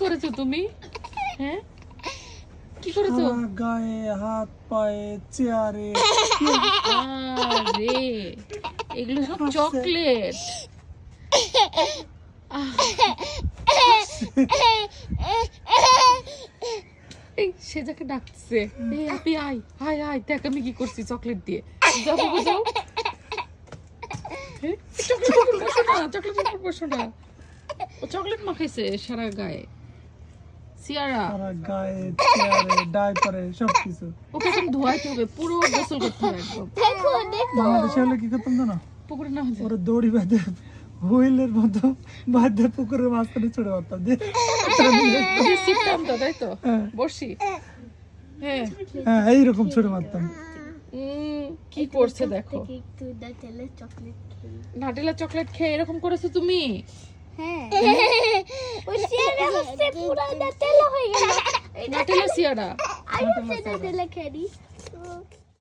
করেছ তুমি? হ্যাঁ? কি করেছ? গায়ে হাত পায়ে চেয়ারে। আরে এগুলো সব চকলেট। এই সে যাকে ডাকছে। এই আপি আই হাই হাই দেখ আমি কি করছি চকলেট দিয়ে। যাও যাও। হ্যাঁ? চকলেটের বসো না চকলেটের উপর বসো না ও চকলেট মাখাইছে সারা গায়ে। সিয়ারা। গায়ে চেয়ারে ডাইপারে সবকিছু। ওকে এখন ধোয়াইতে হবে পুরো গোসল করতে হবে দেখো দেখো। বাংলাদেশে হলে কি করতাম জানো? পুকুরে না হয়েছে ওরা দড়ি বেঁধে হুইলের মতো বাঁধে পুকুরের মাঝখানে ছড়ে মারতাম। সিটটাম তো তাই তো? হ্যাঁ। বসি হ্যাঁ। হ্যাঁ এইরকম ছড়ে মারতাম। উম, কি করছে দেখো? নাটেলা চকলেট খেয়ে এরকম করেছ তুমি? হ্যাঁ। ওই সিয়ারা হচ্ছে পুরো নাটেলা হয়ে গেল। নাটেলা সিয়ারা। আমি হচ্ছে নাটেলা খেলি।